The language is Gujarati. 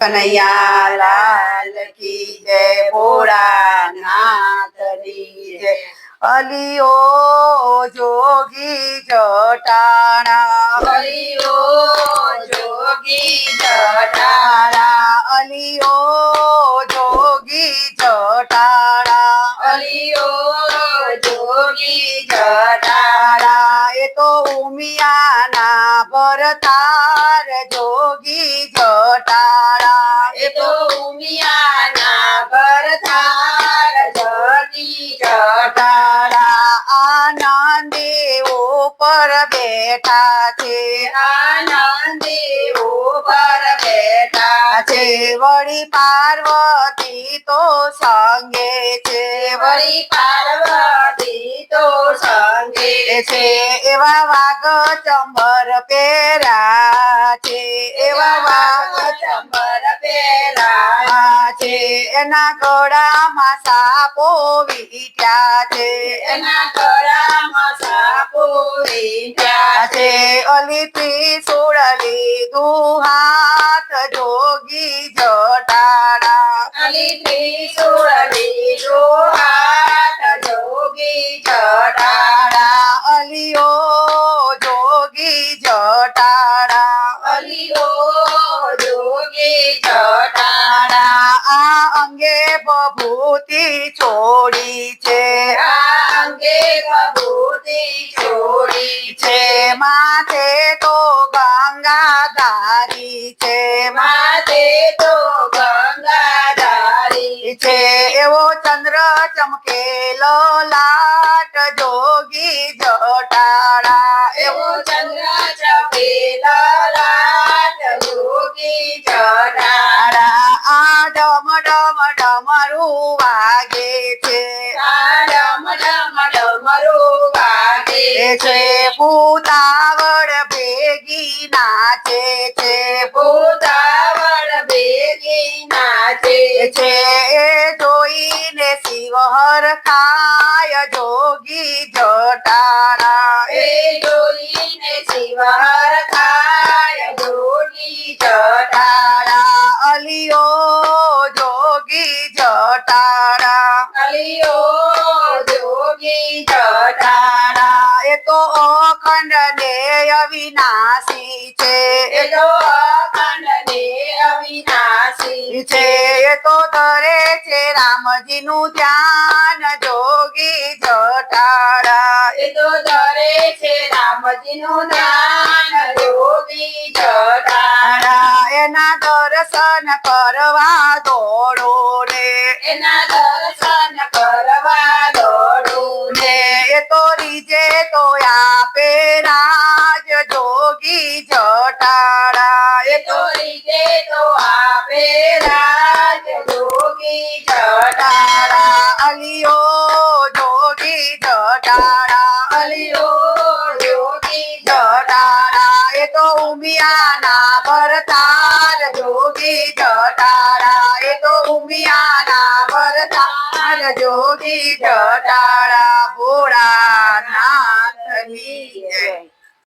કનૈયા લાલ કી જય ભોળાનાથની જય. અલીઓ જોગી જટાણા. અલીઓ જોગી જટાણા. અલીઓ જોગી જટાણા. અલીઓ જોગી જટાણા. એ તો ઉમિયાના ભરતાર જોગી જટાણા એ તો ઉમિયાના ભરથાર જોગી જટાણા આનંદી ઉપર બેઠા છે. આનંદે ઉપર બેઠા છે. વળી પાર્વતી તો સંગે છે. વળી પાર્વતી તો સંગે છે એવા વાઘ ચંબર પેરા એના ગળામાં સાપો વીટ્યા છે. એના ગળામાં સાપો વીંટ્યા છે. અલીથી સોડલી દુહાત જોગી જટાડા અલીથી સોડલી લીધો જોગી જટા જટાડા અલીઓ જોગી જટાડા અલીઓ જોગી જટા તારા અંગે છોડી છે. આ અંગે ભભૂતિ છોડી છે. માથે તો ગંગાધારી છે. માથે તો ગંગાધારી છે. એવો ચંદ્ર ચમકેલો લાટ જોગી જટાડા એવો ચંદ્ર ચપેલો છે ભેગી નાચે છે. ભૂતાવળ ભેગી નાચે છે. એ જોઈને શિવહર ખાય જોગી જટાણા. એ જોઈને શિવહર ખાય જોગી જટા જટાણા. અલિયો જોગી જટાણા. અલિયો તો અખંડ ને અવિનાશી છે. એ તો અખંડ ને અવિનાશી છે. એ તો ધરે છે રામજીનું ધ્યાન જોગી જટાડા એ તો ધરે છે રામજીનું ધ્યાન જોગી જટા એના દર્શન કરવા દોડો રે. એના દર્શન તો આપે રાજ જોગી જટાડા એ તો રીતે તો આપે રાજ જોગી જટા જટાડા અલિયો જોગી જટાડા અલિયો જોગી જટાડા એ તો ઉમિયાના ભરતાર જોગી જટાડા એ તો ઉમિયાના ભરતાર જોગી જટાડા ભોળાનાથની જય